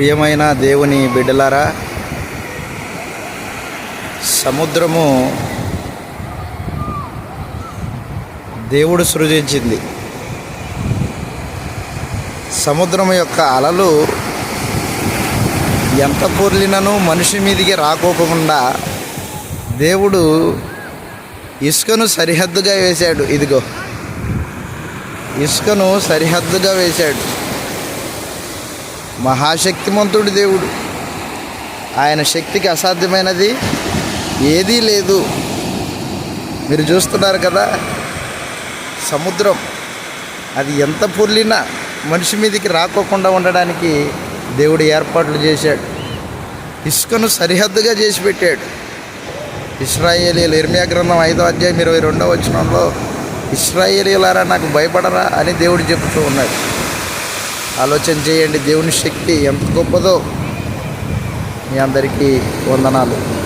ప్రియమైన దేవుని బిడ్డలారా సముద్రము దేవుడు సృజించింది. సముద్రం యొక్క అలలు ఎంత పొర్లినను మనిషి మీదికి రాకోకుండా దేవుడు ఇసుకను సరిహద్దుగా వేశాడు. ఇదిగో ఇసుకను సరిహద్దుగా వేశాడు. మహాశక్తిమంతుడు దేవుడు. ఆయన శక్తికి అసాధ్యమైనది ఏదీ లేదు. మీరు చూస్తున్నారు కదా సముద్రం. అది ఎంత పొర్లినా మనిషి మీదకి రాకోకుండా ఉండడానికి దేవుడు ఏర్పాట్లు చేశాడు. ఇసుకను సరిహద్దుగా చేసి పెట్టాడు. ఇస్రాయేలీలు ఇర్మియా గ్రంథం ఐదో అధ్యాయం ఇరవై రెండవ వచనంలో ఇస్రాయేలీలారా నాకు భయపడరా అని దేవుడు చెబుతూ ఉన్నాడు. ఆలోచన చేయండి. దేవుని శక్తి ఎంత గొప్పదో. మీ అందరికీ వందనాలు.